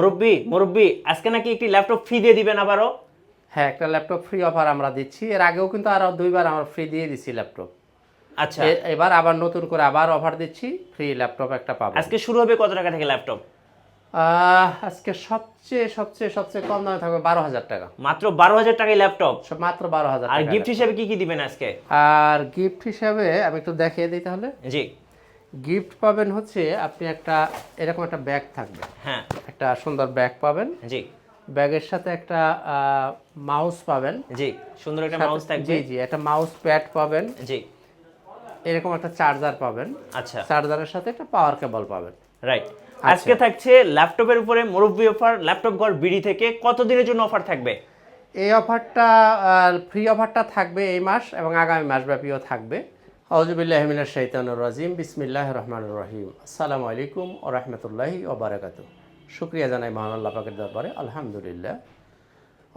মুরব্বি মুরব্বি আজকে নাকি একটি ল্যাপটপ ফ্রি দিয়ে দিবেন আবারও? হ্যাঁ একটা ল্যাপটপ ফ্রি অফার আমরা দিচ্ছি। এর আগেও কিন্তু আরও দুইবার আমরা ফ্রি দিয়ে দিচ্ছি ল্যাপটপ আচ্ছা। এবার আবার নতুন করে আবার অফার দিচ্ছি ফ্রি ল্যাপটপ একটা পাবো। আজকে শুরু হবে কত টাকা থেকে ল্যাপটপ আজকে সবচেয়ে সবচেয়ে সবচেয়ে কম দামে থাকবে বারো হাজার টাকা। মাত্র বারো হাজার টাকায় ল্যাপটপ সব মাত্র বারো হাজার আর গিফট হিসেবে কি কি দিবেন আজকে? আর গিফট হিসাবে আমি একটু দেখিয়ে দিই তাহলে। জি। গিফট পাবেন হচ্ছে আপনি একটা এরকম একটা ব্যাগ থাকবে। হ্যাঁ। একটা সুন্দর ব্যাগ পাবেন। জি। ব্যাগের সাথে একটা মাউস পাবেন। জি সুন্দর একটা মাউস থাকবে। জি জি একটা মাউস প্যাড পাবেন। জি। এরকম একটা চার্জার পাবেন। আচ্ছা। চার্জারের সাথে একটা পাওয়ার কেবল পাবেন। রাইট। আজকে থাকছে ল্যাপটপের উপরে মুরব্বি অফার ল্যাপটপ ঘর বিডি থেকে কত দিনের জন্য অফার থাকবে? এই অফারটা ফ্রি অফারটা থাকবে এই মাস এবং আগামী মাসব্যাপীও থাকবে। আউজুবিল্লাহ মিনাশ শাইতানুর রাজিম বিসমিল্লাহ রহমান রহিম আসসালামু আলাইকুম ও রহমতুল্লাহি ওবরাকাত শুক্রিয়া জানাই মহান আল্লাহ পাকের দরবারে। আলহামদুলিল্লাহ।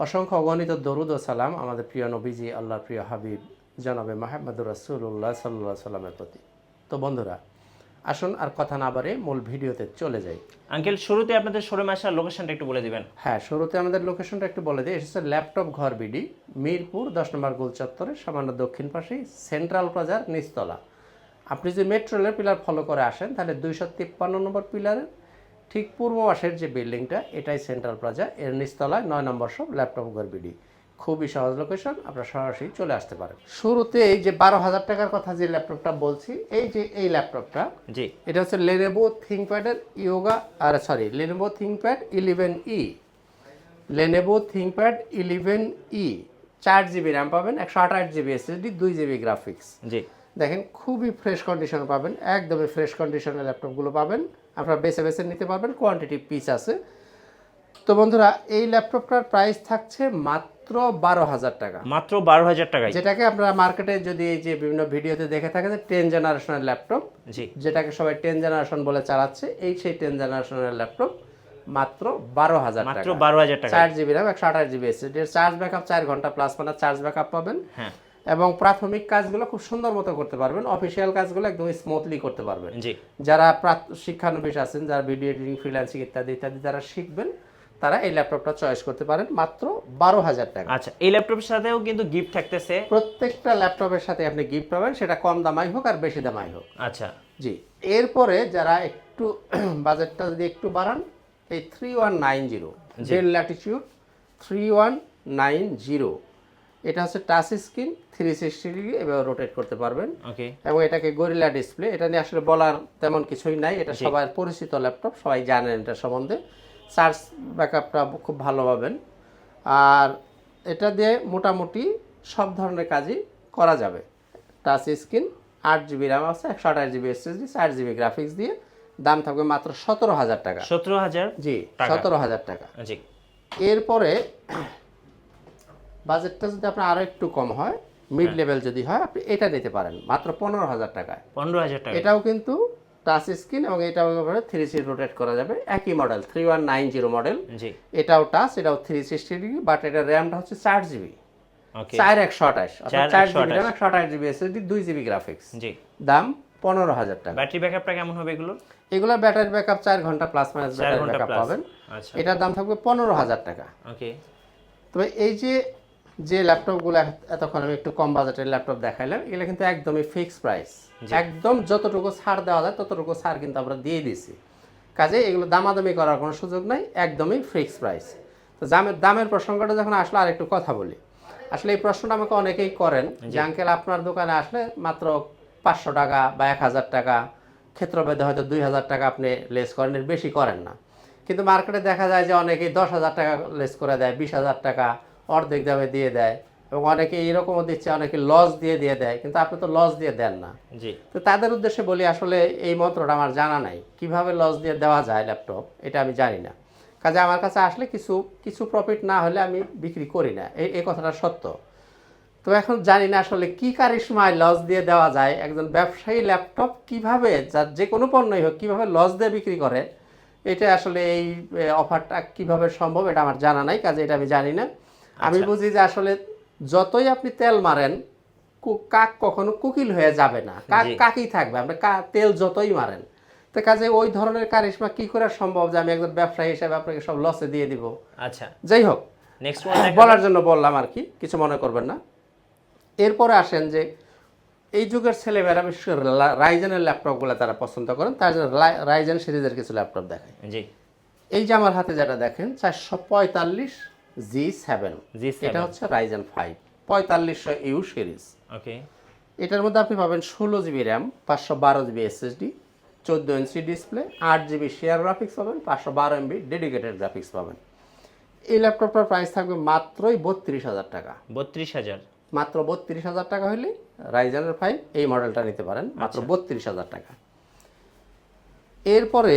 অসংখ্য অগণিত দরুদ ও সালাম আমাদের প্রিয় নবীজি, আল্লাহর প্রিয় হাবিব, জনাবে মাহমুদুর রাসুল্লাহ সাল্লাহ সাল্লামের প্রতি। তো বন্ধুরা আসুন আর কথা না বাড়ে মূল ভিডিওতে চলে যাই। আঙ্কেল শুরুতে আপনাদের শোরুমে আসার লোকেশনটা একটু বলে দিবেন। হ্যাঁ শুরুতে আমাদের লোকেশনটা একটু বলে দিই। এসেছে ল্যাপটপ ঘর বিডি মিরপুর দশ নম্বর গোল চত্বরে সামান্য দক্ষিণ পাশেই সেন্ট্রাল প্লাজার নিচতলা। আপনি যদি মেট্রো রেলের পিলার ফলো করে আসেন তাহলে দুইশো তিপ্পান্ন নম্বর পিলারের ঠিক পূর্ব পাশের যে বিল্ডিংটা এটাই সেন্ট্রাল প্লাজা। এর নিচতলায় নয় নম্বর সব ল্যাপটপ ঘর বিডি। খুবই সহজ লোকেশন আপনারা সরাসরি চলে আসতে পারেন। শুরুতে এই যে বারো হাজার টাকার কথা যে ল্যাপটপটা বলছি এই যে এই ল্যাপটপটা জি। এটা হচ্ছে লেনেভো থিংকপ্যাডের ইয়োগা আর sorry Lenovo ThinkPad eleven E Lenovo ThinkPad eleven E চার জিবি র্যাম পাবেন একশো আঠাশ জিবি এসএসডি দুই জিবি গ্রাফিক্স জি। দেখেন খুবই ফ্রেশ কন্ডিশনে পাবেন একদমই ফ্রেশ কন্ডিশনের ল্যাপটপগুলো পাবেন আপনারা বেছে বেছে নিতে পারবেন কোয়ান্টিটি পিস আছে। তো বন্ধুরা এই ল্যাপটপটার প্রাইস থাকছে মাত্র বারো হাজার টাকা। মাত্র বারো হাজার টাকায়। যেটাকে আপনারা মার্কেটে যদি এই যে বিভিন্ন ভিডিওতে দেখে থাকেন টেন জেনারেশনের ল্যাপটপ জি। যেটাকে সবাই টেন জেনারেশন বলে চালাচ্ছে এই সেই টেন জেনারেশনের ল্যাপটপ মাত্র বারো হাজার মাত্র বারো হাজার টাকা চার জিবি র্যাম একশো আঠাশ জিবি এর চার্জ ব্যাকআপ চার ঘণ্টা প্লাস মানে চার্জ ব্যাকআপ পাবেন। হ্যাঁ। এবং প্রাথমিক কাজগুলো খুব সুন্দর মতো করতে পারবেন। অফিসিয়াল কাজগুলো একদম স্মুথলি করতে পারবেন। জি। যারা শিক্ষানবিশ আছেন যারা ভিডিও এডিটিং ফ্রিল্যান্সিং ইত্যাদি ইত্যাদি যারা শিখবেন। তারা এই ল্যাপটপটা চয়েস করতে পারেন মাত্র বারো হাজার টাকা। আচ্ছা এই ল্যাপটপের সাথেও কিন্তু গিফট থাকতেছে। প্রত্যেকটা ল্যাপটপের সাথে আপনি গিফট পাবেন সেটা কম দামাই হোক আর বেশি দামাই হোক। আচ্ছা। জি এরপরে যারা একটু বাজেটটা যদি একটু বাড়ান এই three one nine zero Dell Latitude three one nine zero এটা হচ্ছে touch screen three sixty degree এভাবে রোটেট করতে পারবেন। ওকে এবং এটাকে গরিলা ডিসপ্লে এটা নিয়ে আসলে বলার তেমন কিছুই নাই এটা সবার পরিচিত ল্যাপটপ সবাই জানেন এটা সম্বন্ধে। চার্জ ব্যাকআপটা খুব ভালো পাবেন। আর এটা দিয়ে মোটামুটি সব ধরনের কাজই করা যাবে। টাচ স্ক্রিন আট জিবি র্যাম আছে একশো আঠাশ জিবি এসএসডি চার জিবি গ্রাফিক্স দিয়ে দাম থাকবে মাত্র সতেরো হাজার টাকা। সতেরো হাজার জি সতেরো হাজার টাকা। জি। এরপরে বাজেটটা যদি আপনার আরও একটু কম হয় মিড লেভেল যদি হয় আপনি এটা নিতে পারেন মাত্র পনেরো হাজার টাকায়। পনেরো হাজার টাকা। এটাও কিন্তু টাচ স্ক্রিন এবং এটাও থ্রি সি রোটেট করা যাবে। একই model three one nine zero model জি। এটাও টাচ এটাও থ্রি সিক্সটি ডিগ্রি বাট এটা র্যামটা হচ্ছে চার জিবি ওকে চার একশো আঠাশ চার জিবি একশো আঠাশ জিবি এসএসডি দুই জিবি গ্রাফিক্স জি। দাম পনেরো হাজার টাকা। ব্যাটারি ব্যাকআপটা কেমন হবে এগুলো এগুলো ব্যাটারি ব্যাকআপ চার ঘণ্টা প্লাস মাইনাস ব্যাটারি ঘণ্টা ব্যাকআপ পাবেন। আচ্ছা। এটার দাম থাকবে পনেরো হাজার টাকা। ওকে তবে এই যে যে ল্যাপটপগুলো এতক্ষণ আমি একটু কম বাজেটের ল্যাপটপ দেখাইলাম এগুলো কিন্তু একদমই ফিক্স প্রাইস একদম যতটুকু ছাড় দেওয়া যায় ততটুকু ছাড় কিন্তু আমরা দিয়ে দিছি কাজে এগুলো দামাদামি করার কোনো সুযোগ নাই একদমই ফিক্স প্রাইস তো দামের দামের প্রসঙ্গটা যখন আসলে আর একটু কথা বলি। আসলে এই প্রশ্নটা আমাকে অনেকেই করেন যে আঙ্কেল আপনার দোকানে আসলে মাত্র পাঁচশো টাকা বা এক হাজার টাকা ক্ষেত্রভেদে হয়তো দুই হাজার টাকা আপনি লেস করেন এর বেশি করেন না। কিন্তু মার্কেটে দেখা যায় যে অনেকেই দশ হাজার টাকা লেস করে দেয় বিশ হাজার টাকা অর্ধেক দামে দিয়ে দেয় এবং অনেকে এরকমও দিচ্ছে অনেকে লস দিয়ে দিয়ে দেয় কিন্তু আপনি তো লস দিয়ে দেন না। জি। তো তাদের উদ্দেশ্যে বলি আসলে এই মন্ত্রটা আমার জানা নাই। কীভাবে লস দিয়ে দেওয়া যায় ল্যাপটপ এটা আমি জানি না। কাজে আমার কাছে আসলে কিছু কিছু প্রফিট না হলে আমি বিক্রি করি না। এই এই কথাটা সত্য। তো এখন জানি না আসলে কি কারিশমায় লস দিয়ে দেওয়া যায় একজন ব্যবসায়ী ল্যাপটপ কীভাবে যার যে কোনো পণ্যই হোক কীভাবে লস দিয়ে বিক্রি করে এটা আসলে এই অফারটা কীভাবে সম্ভব এটা আমার জানা নাই কাজে এটা আমি জানি না। আমি বুঝি যে আসলে যতই আপনি তেল মারেন কাক কখনো কুকিল হয়ে যাবে না। কাক কাকই থাকবে আপনি তেল যতই মারেন। তো কাজে ওই ধরনের কারিশমা কি করে সম্ভব যে আমি একজন ব্যবসায়ী হিসাবে আপনাকে সব লসে দিয়ে দিব? আচ্ছা। যাই হোক নেক্সট বলার জন্য বললাম আর কি কিছু মনে করবেন না। এরপরে আসেন যে এই যুগের ছেলেমেয়েরা বিশেষ করে রাইজেনের ল্যাপটপগুলো তারা পছন্দ করেন তার জন্য রাইজেন সিরিজের কিছু ল্যাপটপ দেখায়। জি। এই যে আমার হাতে যেটা দেখেন চারশো পঁয়তাল্লিশ জি সেভেন G7 এটা হচ্ছে রাইজেন ফাইভ পঁয়তাল্লিশশো ইউ সিরিজ। ওকে এটার মধ্যে আপনি পাবেন ষোলো জিবি র্যাম পাঁচশো বারো জিবি এসএসডি চোদ্দ ইঞ্চি ডিসপ্লে আট জিবি শেয়ার গ্রাফিক্স পাবেন পাঁচশো বারো এমবি ডেডিকেটেড গ্রাফিক্স পাবেন। এই ল্যাপটপটার প্রাইস থাকবে মাত্রই বত্রিশ হাজার টাকা। বত্রিশ হাজার। মাত্র বত্রিশ হাজার টাকা হলে রাইজানের ফাইভ এই মডেলটা নিতে পারেন মাত্র বত্রিশ হাজার টাকা। এরপরে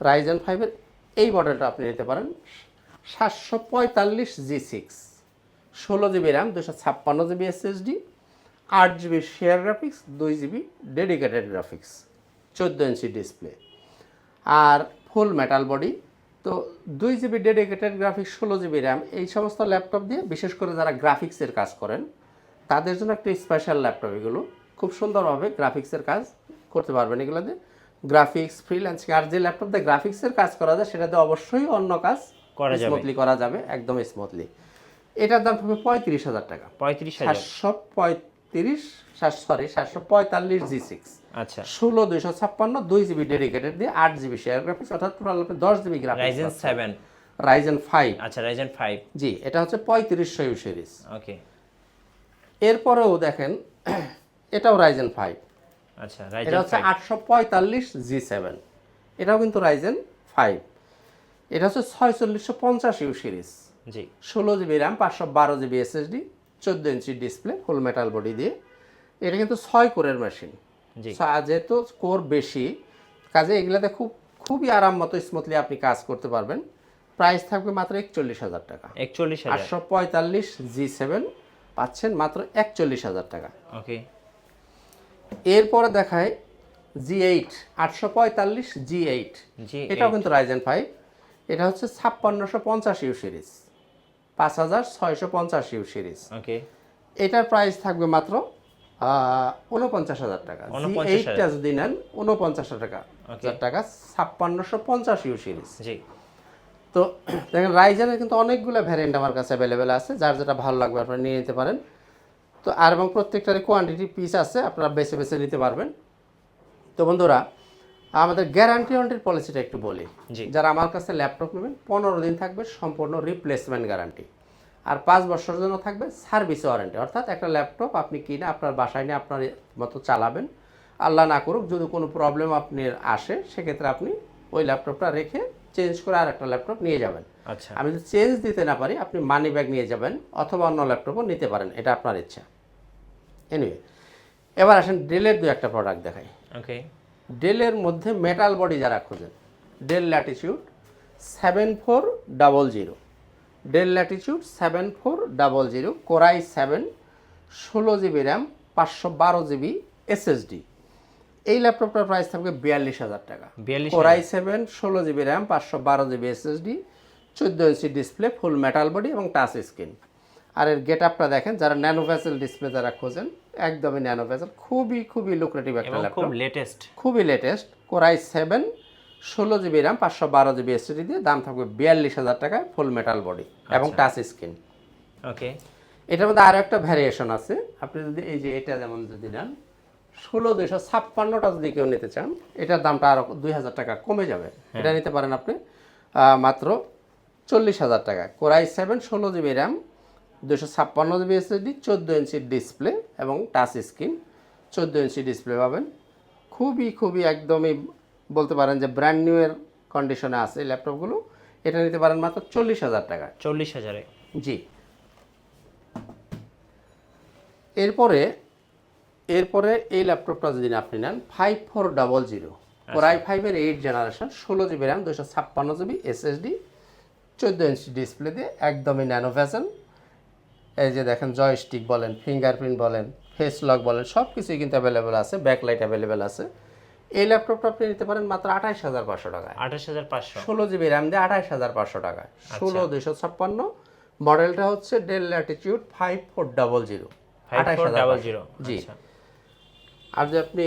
রাইজেন ফাইভের এই মডেলটা আপনি নিতে পারেন সাতশো পঁয়তাল্লিশ জি সিক্স ষোলো জিবি র্যাম দুশো ছাপ্পান্ন জিবি এসএসডি আট জিবি শেয়ার গ্রাফিক্স দুই জিবি ডেডিকেটেড গ্রাফিক্স চোদ্দ ইঞ্চি ডিসপ্লে আর ফুল মেটাল বডি তো দুই জিবি ডেডিকেটেড গ্রাফিক্স ষোলো জিবি র্যাম এই সমস্ত ল্যাপটপ দিয়ে, বিশেষ করে যারা গ্রাফিক্সের কাজ করেন, তাদের জন্য একটা স্পেশাল ল্যাপটপ এগুলো। খুব সুন্দরভাবে গ্রাফিক্সের কাজ করতে পারবেন এগুলো দিয়ে গ্রাফিক্স ফ্রিল্যান্সিং আর যে ল্যাপটপ দিয়ে গ্রাফিক্সের কাজ করা যায়, সেটাতে অবশ্যই অন্য কাজ করা যাবে। স্মুথলি করা যাবে একদম স্মুথলি এটার দাম হবে পঁয়ত্রিশ হাজার টাকা। পঁয়ত্রিশ সাতশো পঁয়ত্রিশ সরি সাতশো পঁয়তাল্লিশ জি সিক্স আচ্ছা। ষোলো দুইশো ছাপ্পান্ন দুই জিবি ডেডিকেটেড দিয়ে আট জিবি শেয়ার গ্রাফিক্স অর্থাৎ টোটাল আপনি দশ GB Ryzen graphics seven Ryzen five আচ্ছা রাইজেন ফাইভ জি এটা হচ্ছে পঁয়ত্রিশশো ইউ সিরিজ ওকে। এরপরেও দেখেন এটাও রাইজেন ফাইভ আচ্ছা এটা হচ্ছে আটশো পঁয়তাল্লিশ জি সেভেন এটাও কিন্তু রাইজেন ফাইভ এটা হচ্ছে ছয়চল্লিশশো পঞ্চাশ ইউ সিরিজ। জি। ষোলো জিবি র্যাম পাঁচশো বারো জিবি এসএসডি চোদ্দ ইঞ্চি ডিসপ্লে ফুল মেটাল বডি দিয়ে। এটা কিন্তু ছয় কোরের মেশিন যেহেতু কোর বেশি কাজে এগুলাতে খুব খুবই আরাম মতো স্মুথলি আপনি কাজ করতে পারবেন। প্রাইস থাকবে মাত্র একচল্লিশ হাজার টাকা। একচল্লিশ আটশো পঁয়তাল্লিশ জি সেভেন পাচ্ছেন মাত্র একচল্লিশ হাজার টাকা। ওকে। এরপরে দেখায় জি এইট আটশো পঁয়তাল্লিশ জি এইট। জি এটাও কিন্তু রাইজেন ফাইভ এটা হচ্ছে ছাপ্পান্নশো পঞ্চাশ ইউ সিরিজ। পাঁচ হাজার ছয়শো পঞ্চাশ ইউ সিরিজ। ওকে এটার প্রাইস থাকবে মাত্র উনপঞ্চাশ হাজার টাকা। জি 49,000 এইটটা যদি নেন উনপঞ্চাশ টাকা। হাজার টাকা ছাপ্পান্নশো পঞ্চাশ ইউ সিরিজ। জি। তো দেখেন রাইজেনের কিন্তু অনেকগুলো ভ্যারিয়েন্ট আমার কাছে অ্যাভেলেবেল আছে যার যেটা ভালো লাগবে আপনারা নিয়ে নিতে পারেন। তো আর এবং প্রত্যেকটারই কোয়ান্টিটি পিস আছে আপনারা বেছে বেছে নিতে পারবেন। তো বন্ধুরা আমাদের গ্যারান্টি ওয়ারেন্টির পলিসিটা একটু বলি। জি। যারা আমার কাছে ল্যাপটপ নেবেন পনেরো দিন থাকবে সম্পূর্ণ রিপ্লেসমেন্ট গ্যারান্টি আর পাঁচ বছরের জন্য থাকবে সার্ভিস ওয়ারেন্টি অর্থাৎ একটা ল্যাপটপ আপনি কিনে আপনার বাসায় নিয়ে আপনার মতো চালাবেন। আল্লাহ না করুক যদি কোনো প্রবলেম আপনার আসে সেক্ষেত্রে আপনি ওই ল্যাপটপটা রেখে চেঞ্জ করে আর একটা ল্যাপটপ নিয়ে যাবেন। আচ্ছা। আমি যদি চেঞ্জ দিতে না পারি আপনি মানি ব্যাগ নিয়ে যাবেন অথবা অন্য ল্যাপটপও নিতে পারেন এটা আপনার ইচ্ছা। এনিওয়ে এবার আসেন ডেলের দু একটা প্রোডাক্ট দেখাই। ওকে ডেলের মধ্যে মেটাল বডি যারা খোঁজেন Dell Latitude seven four double zero Dell Latitude seven four double zero Core i seven ষোলো জিবি র্যাম পাঁচশো বারো জিবি এসএসডি। এই ল্যাপটপটার প্রাইস থাকবে বিয়াল্লিশ হাজার টাকা। বিয়াল্লিশ কোরাই সেভেন ষোলো জিবি র্যাম পাঁচশো বারো জিবি এসএসডি চোদ্দ ইঞ্চি ডিসপ্লে ফুল মেটাল বডি এবং টাচ স্ক্রিন আর এর গেট আপটা দেখেন যারা ন্যানো ভেসেল ডিসপ্লে যারা খোঁজেন একদমই ন্যানো ভেসেল। খুবই খুবই লুক্রেটিভ একটা ল্যাপটপ খুব লেটেস্ট খুবই লেটেস্ট কোরাই সেভেন ষোলো জিবি র্যাম পাঁচশো বারো জিবি এসএসডি দিয়ে দাম থাকবে বিয়াল্লিশ হাজার টাকায় ফুল মেটাল বডি এবং টাচ স্ক্রিন ওকে এটার মধ্যে আরও একটা ভ্যারিয়েশন আছে। আপনি যদি এই যে এটা যেমন যদি নেন ষোলো দুইশো ছাপ্পান্নটা যদি কেউ নিতে চান এটার দামটা আরও দুই হাজার টাকা কমে যাবে। এটা নিতে পারেন আপনি মাত্র চল্লিশ হাজার টাকা কোরাই সেভেন ষোলো জিবি র্যাম দুশো ছাপ্পান্ন জিবি এসএসডি চোদ্দ ইঞ্চি ডিসপ্লে এবং টাচ স্ক্রিন। চোদ্দ ইঞ্চি ডিসপ্লে পাবেন। খুবই খুবই একদমই বলতে পারেন যে ব্র্যান্ড নিউ এর কন্ডিশনে আছে এই ল্যাপটপগুলো। এটা নিতে পারেন মাত্র চল্লিশ হাজার টাকা। চল্লিশ হাজারে। জি। এরপরে এরপরে এই ল্যাপটপটা যদি আপনি নেন five four double zero Core i ফাইভের এইট জেনারেশন ষোলো জিবি র্যাম দুশো ছাপ্পান্ন জিবি এসএসডি চোদ্দ ইঞ্চি ডিসপ্লে দিয়ে একদমই ন্যানো ভ্যাসেল এই যে দেখেন জয়স্টিক বলেন ফিঙ্গারপ্রিন্ট বলেন ফেস লক বলেন সব কিছুই কিন্তু অ্যাভেলেবেল আছে ব্যাকলাইট অ্যাভেলেবেল আছে। এই ল্যাপটপটা আপনি নিতে পারেন মাত্র আঠাইশ হাজার পাঁচশো টাকায়। আঠাশ হাজার পাঁচশো। ষোলো জিবি র্যাম দিয়ে আঠাইশ হাজার পাঁচশো টাকায়। ষোলো দুইশো ছাপ্পান্ন মডেলটা হচ্ছে Dell Latitude five four double zero four double zero জি। আচ্ছা। আর যে আপনি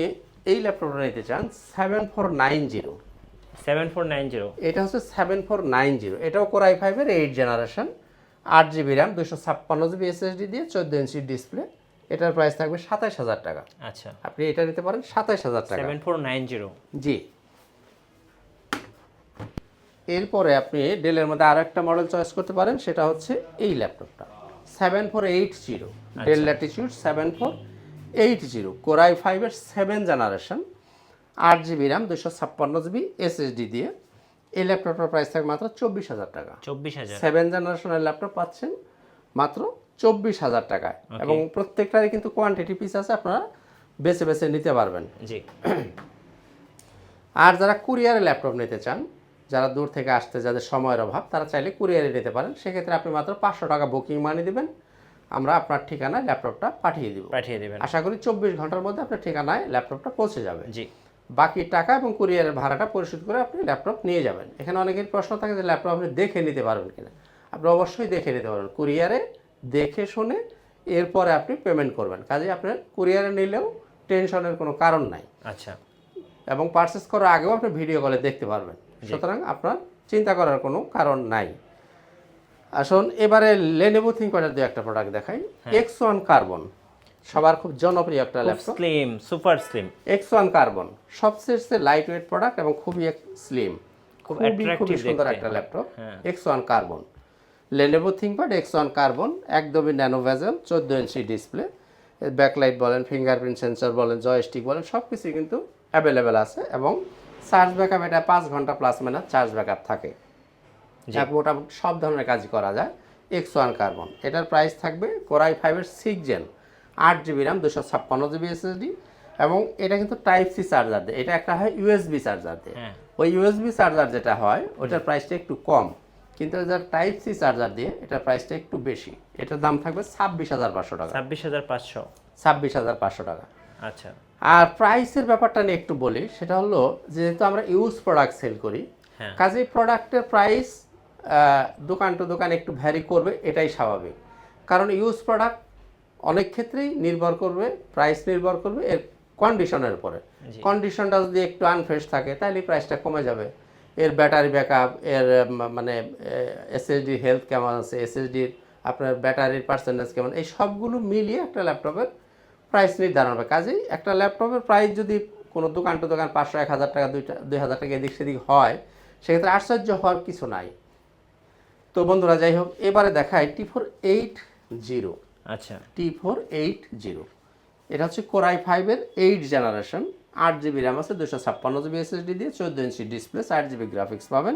এই ল্যাপটপটা নিতে চান seven four nine zero seven four nine zero এটা হচ্ছে সেভেন ফোর নাইন জিরো এটাও কোরাই ফাইভের এইট জেনারেশন আট জিবি র্যাম দুশো ছাপ্পান্ন জিবি এসএসডি দিয়ে চোদ্দ ইঞ্চি ডিসপ্লে। এটার প্রাইস থাকবে সাতাশ হাজার টাকা। আচ্ছা। আপনি এটা নিতে পারেন সাতাশ হাজার টাকা। Seven four nine zero. জি। এরপরে আপনি ডেলের মধ্যে আরও একটা মডেল চয়েস করতে পারেন সেটা হচ্ছে এই ল্যাপটপটা seven four eight zero Dell Latitude seven four eight zero Core i ফাইভের সেভেন জেনারেশন আট জিবি র্যাম দুশো ছাপ্পান্ন জিবি এসএসডি দিয়ে এই ল্যাপটপটার প্রাইস থাকবে মাত্র চব্বিশ হাজার টাকা। চব্বিশ হাজার। সেভেন জেনারেশনের ল্যাপটপ পাচ্ছেন মাত্র চব্বিশ হাজার টাকায়। এবং প্রত্যেকটারই কিন্তু কোয়ান্টিটি পিস আছে আপনারা বেছে বেছে নিতে পারবেন। জি। আর যারা কুরিয়ারে ল্যাপটপ নিতে চান যারা দূর থেকে আসতে যাদের সময়ের অভাব তারা চাইলে কুরিয়ারে নিতে পারেন। সেক্ষেত্রে আপনি মাত্র পাঁচশো টাকা বুকিং মানি দিবেন। আমরা আপনার ঠিকানায় ল্যাপটপটা পাঠিয়ে দিব। পাঠিয়ে দেবেন। আশা করি চব্বিশ ঘণ্টার মধ্যে আপনার ঠিকানায় ল্যাপটপটা পৌঁছে যাবে। জি। বাকি টাকা এবং কুরিয়ারের ভাড়াটা পরিশোধ করে আপনি ল্যাপটপ নিয়ে যাবেন। এখানে অনেকের প্রশ্ন থাকে যে ল্যাপটপ আপনি দেখে নিতে পারবেন কিনা। আপনি অবশ্যই দেখে নিতে পারবেন। কুরিয়ারে দেখে শুনে এরপরে আপনি পেমেন্ট করবেন। কাজে আপনার কুরিয়ারে নিলেও টেনশনের কোনো কারণ নাই। আচ্ছা। এবং পারচেস করার আগেও আপনি ভিডিও কলে দেখতে পারবেন। সুতরাং আপনার চিন্তা করার কোনো কারণ নাই। আসুন এবারে লেনেভো থিঙ্কপ্যাডের দু একটা প্রোডাক্ট দেখাই। এক্স ওয়ান কার্বন সবার খুব জনপ্রিয় একটা laptop slim super slim X one carbon সবচেয়ে লাইট ওয়েট প্রোডাক্ট এবং খুবই স্লিম খুব খুবই খুবই সুন্দর একটা laptop. X one carbon Lenovo ThinkPad X one carbon একদমই ন্যানো ভেজেল চোদ্দ ইঞ্চি ডিসপ্লে ব্যাকলাইট বলেন ফিঙ্গারপ্রিন্ট সেন্সর বলেন জয়স্টিক বলেন সব কিছুই কিন্তু অ্যাভেলেবেল আছে এবং চার্জ ব্যাকআপ এটা পাঁচ ঘণ্টা প্লাস মাইনাস চার্জ ব্যাকআপ থাকে। মোটামুটি সব ধরনের কাজই করা যায়। এক্স ওয়ান কার্বন এটার প্রাইস থাকবে কোরাই ফাইভের সিক্স জেন আট জিবি র্যাম দুশো ছাপ্পান্ন জিবি এসএসডি এবং এটা কিন্তু টাইপ সি চার্জার দেয়। এটা একটা হয় ইউএসবি চার্জার দেয়। ওই ইউএসবি চার্জার যেটা হয় ওটার প্রাইসটা একটু কম। কিন্তু যার টাইপ সি চার্জার দিয়ে এটার প্রাইসটা একটু বেশি। এটার দাম থাকবে ছাব্বিশ হাজার পাঁচশো টাকা। ছাব্বিশ হাজার পাঁচশো। ছাব্বিশ হাজার পাঁচশো টাকা। আচ্ছা। আর প্রাইসের ব্যাপারটা নিয়ে একটু বলি সেটা হলো যেহেতু আমরা ইউজ প্রোডাক্ট সেল করি হ্যাঁ। কাজেই প্রোডাক্টের প্রাইস দোকান টু দোকান একটু ভ্যারি করবে এটাই স্বাভাবিক। কারণ ইউজ প্রোডাক্ট অনেক ক্ষেত্রেই নির্ভর করবে প্রাইস নির্ভর করবে এর কন্ডিশনের উপরে। কন্ডিশনটা যদি একটু আনফ্রেশ থাকে তাহলে প্রাইসটা কমে যাবে। এর ব্যাটারি ব্যাকআপ এর মানে এসএসডি হেলথ কেমন আছে এসএসডির আপনার ব্যাটারির পার্সেন্টেজ কেমন এই সবগুলো মিলিয়ে একটা ল্যাপটপের প্রাইস নির্ধারণ হবে। কাজেই একটা ল্যাপটপের প্রাইস যদি কোনো দোকান টু দোকান পাঁচশো এক হাজার টাকা দুইটা দুই হাজার টাকা এদিক সেদিক হয় সেক্ষেত্রে আশ্চর্য হওয়ার কিছু নাই। তো বন্ধুরা যাই হোক এবারে দেখায় টি ফোর এইট জিরো আচ্ছা। টি ফোর এইট জিরো এটা হচ্ছে কোরাই ফাইভের এইট জেনারেশন আট জিবি র্যাম আছে দুশো ছাপ্পান্ন জিবি এসএসডি দিয়ে চোদ্দ ইঞ্চি ডিসপ্লে জিবি গ্রাফিক্স পাবেন।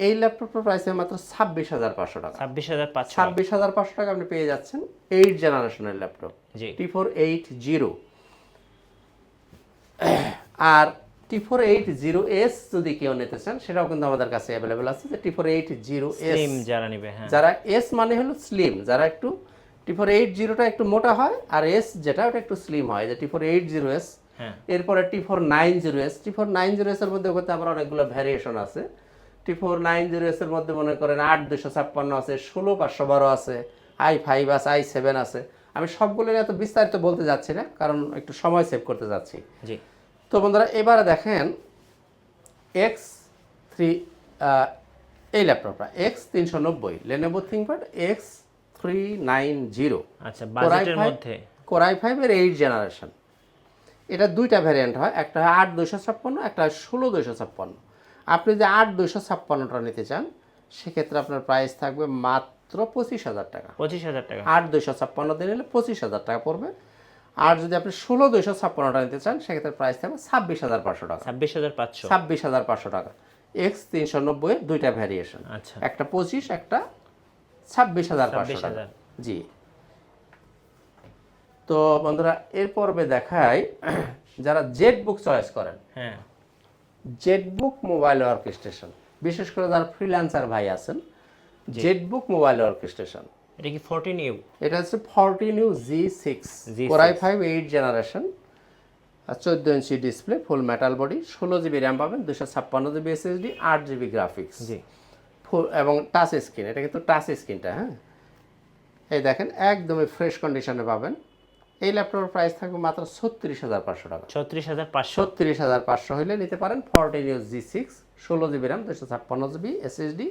এই ল্যাপটপের প্রাইস মাত্র ছাব্বিশ হাজার পাঁচশো টাকা। ছাব্বিশ হাজার পাঁচশো। ছাব্বিশ হাজার পাঁচশো টাকা আপনি পেয়ে যাচ্ছেন এইট জেনারেশনের laptop. T four eight zero আর T four eight zero S যদি কেউ নিতে চান সেটাও কিন্তু আমাদের কাছে অ্যাভেলেবেল আছে যে T four eight zero S যারা নিবে হ্যাঁ। যারা এস মানে হলো স্লিম যারা একটু টি ফোর এইট জিরোটা একটু মোটা হয় আর এস যেটা ওটা একটু স্লিম হয় যে T four eight zero S এরপরে T four nine zero S T four nine zero এসের মধ্যে করতে আবার অনেকগুলো ভ্যারিয়েশন আছে। টি ফোর নাইন জিরো এসের মধ্যে মনে করেন আট দুশো ছাপ্পান্ন আছে ষোলো পাঁচশো বারো আছে আই ফাইভ আছে আই সেভেন আছে। আমি সবগুলো এত বিস্তারিত বলতে যাচ্ছি না কারণ একটু সময় সেভ করতে যাচ্ছি। জি। তো বন্ধুরা এবারে দেখেন এক্স থ্রি এই ল্যাপটপটা এক্স তিনশো নব্বই Lenovo ThinkPad X three nine zero আচ্ছা বাজেটের মধ্যে। কোরাই ফাইভের এইট জেনারেশন এটা দুইটা ভ্যারিয়েন্ট হয় একটা হয় আট দুশো ছাপ্পান্ন একটা হয় ষোলো দুশো ছাপ্পান্ন। আপনি যে আট দুশো ছাপ্পান্নটা নিতে চান সেক্ষেত্রে আপনার প্রাইস থাকবে মাত্র পঁচিশ হাজার টাকা। পঁচিশ হাজার টাকা। আট দুইশো ছাপ্পান্ন নিলে পঁচিশ হাজার টাকা পড়বে। আর যদি আপনি ষোলো দুইশো ছাপ্পান্নটা নিতে চান সেক্ষেত্রে প্রাইস থাকবে ছাব্বিশ হাজার পাঁচশো টাকা। ছাব্বিশ হাজার পাঁচশো। ছাব্বিশ হাজার পাঁচশো টাকা। এক্স তিনশো নব্বই দুইটা ভ্যারিয়েশন আচ্ছা। একটা পঁচিশ একটা ছাব্বিশ হাজার পাঁচশো টাকা। জি। তো বন্ধুরা এর পর্বে দেখায় যারা জেট বুক চয়েস করেন হ্যাঁ। জেট বুক মোবাইল অর্কেস্ট্রেশন বিশেষ করে যারা ফ্রিল্যান্সার ভাই আছেন জেট বুক মোবাইল অর্কেস্ট্রেশন এটা কি ফোরটিন ইউ এটা হচ্ছে forty new G six G6 Core i five eight generation আর চোদ্দ ইঞ্চি ডিসপ্লে ফুল মেটাল বডি ষোলো জিবি র্যাম পাবেন দুশো ছাপ্পান্ন জিবি এসএসডি আট জিবি গ্রাফিক্স জি। এবং টাচ স্ক্রিন এটা কিন্তু টাচ স্ক্রিনটা হ্যাঁ? এই দেখেন একদমই ফ্রেশ কন্ডিশনে পাবেন। এই ল্যাপটপের প্রাইস থাকবে মাত্র ছত্রিশ হাজার পাঁচশো টাকা। ছত্রিশ হাজার পাঁচশো। ছত্রিশ হাজার পাঁচশো হলে নিতে পারেন ফোরটিন ইউজ জি সিক্স ষোলো জিবি র্যাম দুশো ছাপ্পান্ন জিবি এসএসডি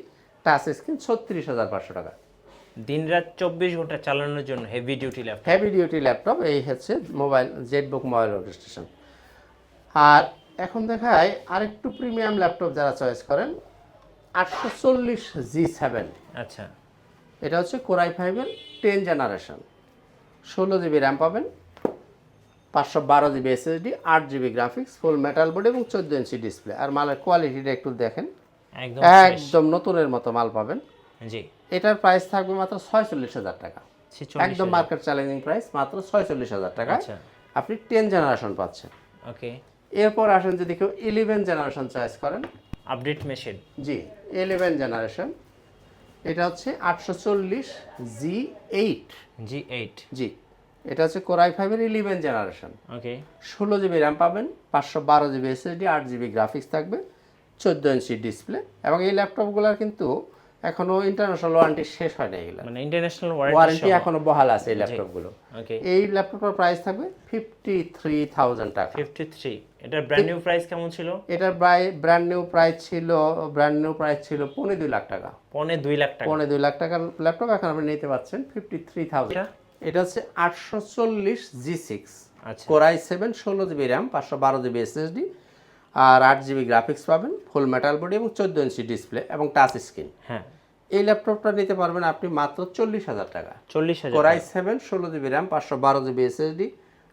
টাচ স্ক্রিন ছত্রিশ হাজার পাঁচশো টাকা। দিন রাত চব্বিশ ঘণ্টা চালানোর জন্য heavy duty laptop heavy duty laptop এই হচ্ছে mobile Z book mobile station আর এখন দেখায় আরেকটু প্রিমিয়াম ল্যাপটপ যারা চয়েস করেন আটশো চল্লিশ জি সেভেন। আচ্ছা। এটা হচ্ছে কোরাই ফাইভের টেন জেনারেশন। ষোলো জিবি র্যাম পাবেন পাঁচশো বারো জিবি এসএসডি আট GB graphics full metal board এবং চোদ্দ ইঞ্চি ডিসপ্লে। আর মালের কোয়ালিটিটা একটু দেখেন। একদম নতুনের মতো মাল পাবেন। জি। এটার প্রাইস থাকবে মাত্র ছয়চল্লিশ হাজার টাকা। একদম মার্কেট চ্যালেঞ্জিং প্রাইস মাত্র ছয়চল্লিশ হাজার টাকা। আচ্ছা। আপনি টেন জেনারেশন পাচ্ছেন। ওকে এরপর আসেন যদি কেউ ইলেভেন জেনারেশন চয়েস করেন update machine. G eleven generation এটা হচ্ছে আটশো চল্লিশ জি এইট জি এইট জি এটা হচ্ছে কোরাই ফাইভের ইলেভেন জেনারেশন ওকে ষোলো জিবি র্যাম পাবেন পাঁচশো বারো জিবি এসএসডি আট জিবি গ্রাফিক্স থাকবে চোদ্দ ইঞ্চি ডিসপ্লে এবং এই ল্যাপটপগুলোর কিন্তু এখনও ইন্টারন্যাশনাল ওয়ারেন্টি শেষ হয়নি এগুলো মানে ইন্টারন্যাশনাল ওয়ারেন্টি এখনও বহাল আছে এই ল্যাপটপগুলো ওকে এই ল্যাপটপের প্রাইস থাকবে ফিফটি থ্রি থাউজেন্ড টাকা। ফিফটি থ্রি এটার ব্র্যান্ড নিউ প্রাইস কেমন ছিল? এটার ব্র্যান্ড নিউ প্রাইস ছিল ব্র্যান্ড নিউ প্রাইস ছিল পৌনে দুই লাখ টাকা। পৌনে দুই লাখ টাকা। পৌনে দুই লাখ টাকার ল্যাপটপ এখন আপনি নিতে পাচ্ছেন ফিফটি থ্রি থাউজেন্ড এটা? এটা হচ্ছে আটশো চল্লিশ জি সিক্স আচ্ছা। কোরাই সেভেন ষোলো জিবি র্যাম পাঁচশো বারো জিবি এসএসডি আর আট জিবি গ্রাফিক্স পাবেন ফুল মেটাল বডি এবং চোদ্দ ইঞ্চি ডিসপ্লে এবং টাচ স্ক্রিন হ্যাঁ। এই ল্যাপটপটা নিতে পারবেন আপনি মাত্র চল্লিশ হাজার টাকা। চল্লিশ হাজার কোরাই সেভেন ষোলো জিবি র্যাম পাঁচশো বারো জিবি এসএসডি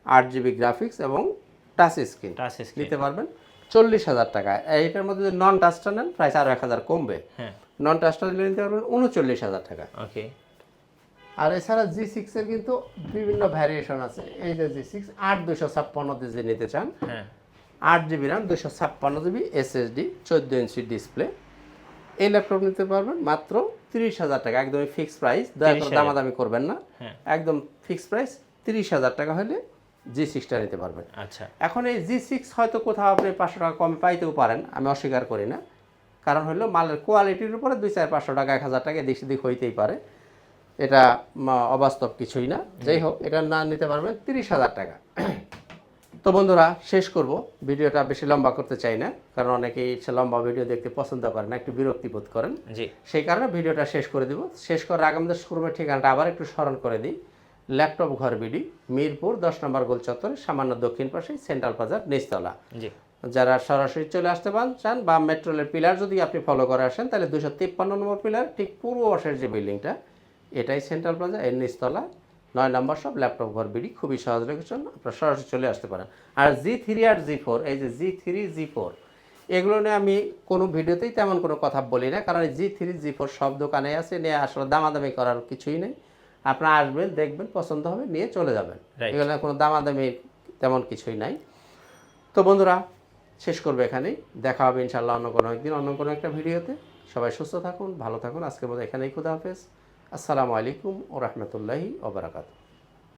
আট জিবি গ্রাফিক্স এবং টাচ স্ক্রিন টাচ স্ক্রিন নিতে পারবেন। চল্লিশ হাজার টাকা। এইটার মধ্যে যদি নন টাচটা নেন প্রাইস আরও এক হাজার কমবে। হ্যাঁ। নন টাচটা নিলে নিতে পারবেন উনচল্লিশ হাজার টাকা। ওকে আর এছাড়া জি সিক্সের কিন্তু বিভিন্ন ভ্যারিয়েশন আছে। এই যে জি সিক্স আট দুশো ছাপ্পান্নতে যে নিতে চান হ্যাঁ। আট জিবি র্যাম দুশো ছাপ্পান্ন জিবি এসএসডি চোদ্দ ইঞ্চি ডিসপ্লে এই ল্যাপটপ নিতে পারবেন মাত্র তিরিশ হাজার টাকা। একদমই ফিক্সড প্রাইস দয়া করে 30,000 দামাদামি করবেন না। হ্যাঁ। একদম ফিক্সড প্রাইস তিরিশ হাজার টাকা হলে জি সিক্সটা নিতে পারবেন। আচ্ছা। এখন এই জি সিক্স হয়তো কোথাও আপনি পাঁচশো টাকা কমে পাইতেও পারেন আমি অস্বীকার করি না। কারণ হলো মালের কোয়ালিটির উপরে দুই চার পাঁচশো টাকা এক হাজার টাকা সেদিক হইতেই পারে। এটা অবাস্তব কিছুই না। যাই হোক এটা না নিতে পারবেন তিরিশ হাজার টাকা। তো বন্ধুরা শেষ করব। ভিডিওটা বেশি লম্বা করতে চাই না কারণ অনেকেই সে লম্বা ভিডিও দেখতে পছন্দ করেন না একটু বিরক্তি বোধ করেন। জি। সেই কারণে ভিডিওটা শেষ করে দিব। শেষ করার আগে আমাদের শোরুমের ঠিকানাটা আবার একটু স্মরণ করে দিই। ল্যাপটপ ঘর বিডি মিরপুর দশ নম্বর গোল চত্বরে সামান্য দক্ষিণ পাশে সেন্ট্রাল বাজার নিচতলা। জি। যারা সরাসরি চলে আসতে পান চান বা মেট্রোলের পিলার যদি আপনি ফলো করে আসেন তাহলে দুশো তিপ্পান্ন নম্বর পিলার ঠিক পূর্ব পাশের যে বিল্ডিংটা এটাই সেন্ট্রাল প্লাজা এর নিচতলা। নয় নম্বর সব ল্যাপটপ ঘর বিডি খুবই সহজ লোকেশন আপনারা সরাসরি চলে আসতে পারেন। আর জি থ্রি আর জি ফোর এই যে জি থ্রি জি ফোর এগুলো নিয়ে আমি কোনো ভিডিওতেই তেমন কোনো কথা বলি না কারণ জি থ্রি জি ফোর সব দোকানে আছে নিয়ে আসলে দামাদামি করার কিছুই নেই। আপনারা আসবেন দেখবেন পছন্দ হবে নিয়ে চলে যাবেন। এখানে এগুলো কোনো দামাদামি তেমন কিছুই নাই। তো বন্ধুরা শেষ করবে এখানেই। দেখা হবে ইনশাল্লাহ অন্য কোনো একদিন অন্য কোনো একটা ভিডিওতে। সবাই সুস্থ থাকুন ভালো থাকুন। আজকের মতো এখানেই খুদা হাফেজ। আসসালামু আলাইকুম ও রহমতুল্লাহি ওবরাকাতু